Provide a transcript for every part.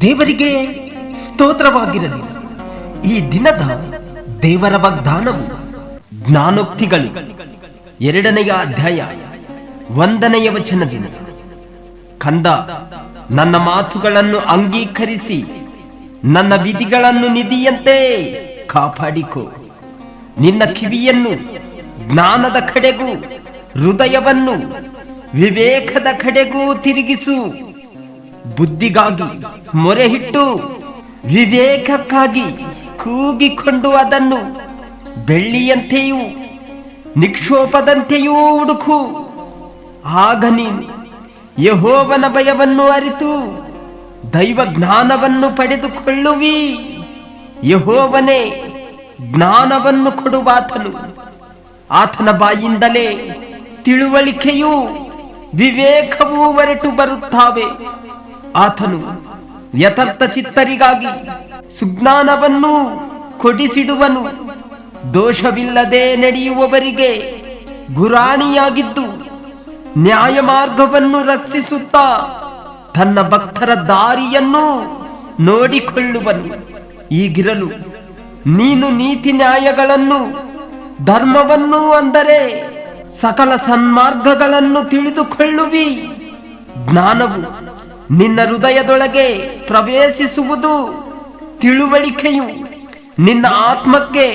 ದೇವರಿಗೆ ಸ್ತೋತ್ರವಾಗಿರಲಿ. ಈ ದಿನದ ದೇವರ ವಾಗ್ದಾನವು ಜ್ಞಾನೋಕ್ತಿಗಳು. ಎರಡನೆಯ ಅಧ್ಯಾಯ ಒಂದನೆಯ ವಚನದಿಂದ. ಕಂದ, ನನ್ನ ಮಾತುಗಳನ್ನು ಅಂಗೀಕರಿಸಿ, ನನ್ನ ವಿಧಿಗಳನ್ನು ನಿಧಿಯಂತೆ ಕಾಪಾಡಿಕೋ. ನಿನ್ನ ಕಿವಿಯನ್ನು ಜ್ಞಾನದ ಕಡೆಗೂ, ಹೃದಯವನ್ನು ವಿವೇಕದ ಕಡೆಗೂ ತಿರುಗಿಸು. ಬುದ್ಧಿಗಾಗಿ ಮೊರೆಹಿಟ್ಟು, ವಿವೇಕಕ್ಕಾಗಿ ಕೂಗಿಕೊಂಡು ಅದನ್ನು ಬೆಳ್ಳಿಯಂತೆಯೂ, ನಿಕ್ಷೋಪದಂತೆಯೂ ಹುಡುಕು. ಆಗ ನೀನು ಯಹೋವನ ಭಯವನ್ನು ಅರಿತು ದೈವ ಜ್ಞಾನವನ್ನು ಪಡೆದುಕೊಳ್ಳುವಿ. ಯಹೋವನೇ ಜ್ಞಾನವನ್ನು ಕೊಡುವಾತನು. ಆತನ ಬಾಯಿಂದಲೇ ತಿಳುವಳಿಕೆಯೂ ವಿವೇಕವೂ ಹೊರಟು ಬರುತ್ತಾವೆ. ಆತನು ಯಥರ್ಥ ಚಿತ್ತರಿಗಾಗಿ ಸುಜ್ಞಾನವನ್ನು ಕೊಡಿಸಿಡುವನು. ದೋಷವಿಲ್ಲದೆ ನಡೆಯುವವರಿಗೆ ಗುರಾಣಿಯಾಗಿದ್ದು ನ್ಯಾಯ ಮಾರ್ಗವನ್ನು ರಕ್ಷಿಸುತ್ತಾ ತನ್ನ ಭಕ್ತರ ದಾರಿಯನ್ನು ನೋಡಿಕೊಳ್ಳುವನು. ಈಗಿರಲು ನೀನು ನೀತಿ ನ್ಯಾಯಗಳನ್ನು ಧರ್ಮವನ್ನು ಅಂದರೆ ಸಕಲ ಸನ್ಮಾರ್ಗಗಳನ್ನು ತಿಳಿದುಕೊಳ್ಳುವಿ. ಜ್ಞಾನವು ನಿನ್ನ ಹೃದಯದೊಳಗೆ ಪ್ರವೇಶಿಸುವುದು ತಿಳುವಳಿಕೆಯು ನಿನ್ನ ಆತ್ಮಕ್ಕೆ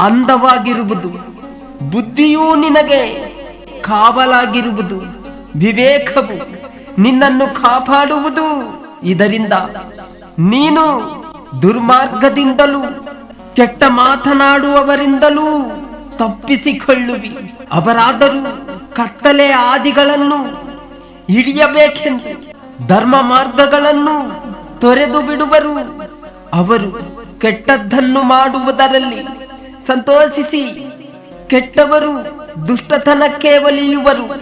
ಅಂದವಾಗಿರುವುದು. ಬುದ್ಧಿಯೂ ನಿನಗೆ ಕಾವಲಾಗಿರುವುದು. ವಿವೇಕವು ನಿನ್ನನ್ನು ಕಾಪಾಡುವುದು. ಇದರಿಂದ ನೀನು ದುರ್ಮಾರ್ಗದಿಂದಲೂ ಕೆಟ್ಟ ಮಾತನಾಡುವವರಿಂದಲೂ ತಪ್ಪಿಸಿಕೊಳ್ಳುವಿ. ಅವರಾದರೂ ಕತ್ತಲೆ ಆದಿಗಳನ್ನು ಹಿಡಿಯಬೇಕೆಂದು, ಧರ್ಮ ಮಾರ್ಗಗಳನ್ನು ತೊರೆದು ಬಿಡುವರು. ಅವರು ಕೆಟ್ಟದ್ದನ್ನು ಮಾಡುವುದರಲ್ಲಿ ಸಂತೋಷಿಸಿ, ಕೆಟ್ಟವರು ದುಷ್ಟತನಕ್ಕೆ ಒಲಿಯುವರು.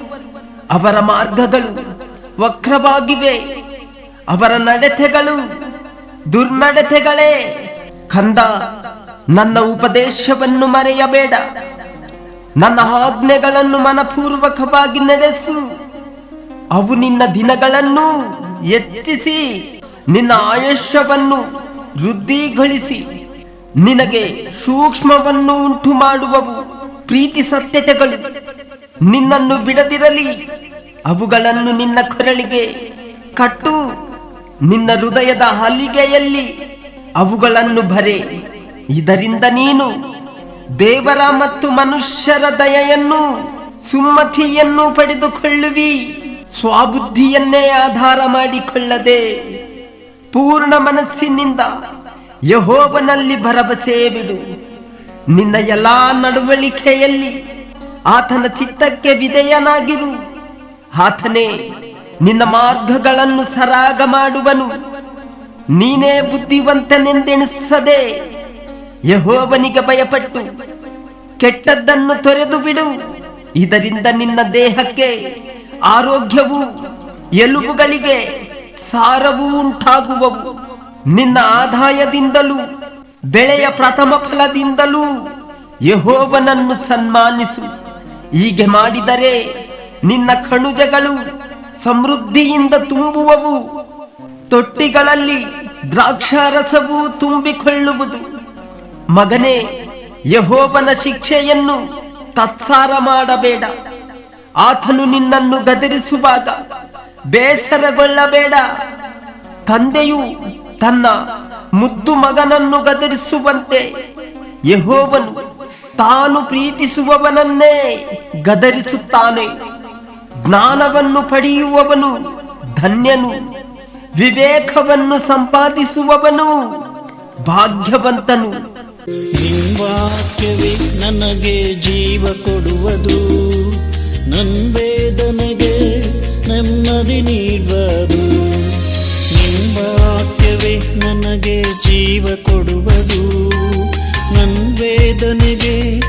ಅವರ ಮಾರ್ಗಗಳು ವಕ್ರವಾಗಿವೆ. ಅವರ ನಡತೆಗಳು ದುರ್ನಡತೆಗಳೇ. ಕಂದ ನನ್ನ ಉಪದೇಶವನ್ನು ಮರೆಯಬೇಡ. ನನ್ನ ಆಜ್ಞೆಗಳನ್ನು ಮನಪೂರ್ವಕವಾಗಿ ನಡೆಸು. ಅವು ನಿನ್ನ ದಿನಗಳನ್ನು ಹೆಚ್ಚಿಸಿ ನಿನ್ನ ಆಯುಷ್ಯವನ್ನು ವೃದ್ಧಿಗೊಳಿಸಿ. ನಿನಗೆ ಸೂಕ್ಷ್ಮವನ್ನು ಉಂಟು ಮಾಡುವವು ಪ್ರೀತಿ ಸತ್ಯತೆಗಳು. ನಿನ್ನನ್ನು ಬಿಡದಿರಲಿ. ಅವುಗಳನ್ನು ನಿನ್ನ ಕೊರಳಿಗೆ ಕಟ್ಟು. ನಿನ್ನ ಹೃದಯದ ಹಲಿಗೆಯಲ್ಲಿ ಅವುಗಳನ್ನು ಬರೆ ಇದರಿಂದ ನೀನು ದೇವರ ಮತ್ತು ಮನುಷ್ಯರ ದಯೆಯನ್ನು ಸುಮ್ಮತಿಯನ್ನು ಪಡೆದುಕೊಳ್ಳುವಿ. ಸ್ವಬುದ್ಧಿಯನ್ನೇ ಆಧಾರ ಮಾಡಿಕೊಳ್ಳದೆ ಪೂರ್ಣ ಮನಸ್ಸಿನಿಂದ ಯಹೋವನಲ್ಲಿ ಭರವಸೆ ಬಿಡು. ನಿನ್ನ ಎಲ್ಲಾ ನಡವಳಿಕೆಯಲ್ಲಿ ಆತನ ಚಿತ್ತಕ್ಕೆ ವಿಧೇಯನಾಗಿರು. ಆತನೇ ನಿನ್ನ ಮಾರ್ಗಗಳನ್ನು ಸರಾಗ ಮಾಡುವನು. ನೀನೇ ಬುದ್ಧಿವಂತನೆಂದೆಣಿಸದೆ ಯಹೋವನಿಗೆ ಭಯಪಟ್ಟು ಕೆಟ್ಟದ್ದನ್ನು ತೊರೆದು ಬಿಡು. ಇದರಿಂದ ನಿನ್ನ ದೇಹಕ್ಕೆ ಆರೋಗ್ಯವು ಎಲುಬುಗಳಿಗೆ ಸಾರವೂ ಉಂಟಾಗುವವು. ನಿನ್ನ ಆದಾಯದಿಂದಲೂ, ಬೆಳೆಯ ಪ್ರಥಮ ಫಲದಿಂದಲೂ ಯಹೋವನನ್ನು ಸನ್ಮಾನಿಸು. ಹೀಗೆ ಮಾಡಿದರೆ ನಿನ್ನ ಕಣುಜಗಳು ಸಮೃದ್ಧಿಯಿಂದ ತುಂಬುವವು. ತೊಟ್ಟಿಗಳಲ್ಲಿ ದ್ರಾಕ್ಷಾರಸವು ತುಂಬಿಕೊಳ್ಳುವುದು. ಮಗನೇ, ಯಹೋವನ ಶಿಕ್ಷೆಯನ್ನು ತತ್ಸಾರ ಮಾಡಬೇಡ. ಆತನು ನಿನ್ನನ್ನು ಗದರಿಸುವಾಗ ಬೇಸರಗೊಳ್ಳಬೇಡ. ತಂದೆಯು ತನ್ನ ಮುದ್ದು ಮಗನನ್ನು ಗದರಿಸುವಂತೆ ಯಹೋವನು ತಾನು ಪ್ರೀತಿಸುವವನನ್ನೇ ಗದರಿಸುತ್ತಾನೆ. ಜ್ಞಾನವನ್ನು ಪಡೆಯುವವನು, ಧನ್ಯನು, ವಿವೇಕವನ್ನು ಸಂಪಾದಿಸುವವನು, ಭಾಗ್ಯವಂತನು. ನಿನ್ವಾಕ್ಯವೇ ನನಗೆ ಜೀವ ಕೊಡುವುದು. ವೇದನೆಗೆ ನೆಮ್ಮದಿ ನೀಡುವುದು. ನಿನ್ವಾಕ್ಯವೇ ನನಗೆ ಜೀವ ಕೊಡುವುದು. ವೇದನೆಗೆ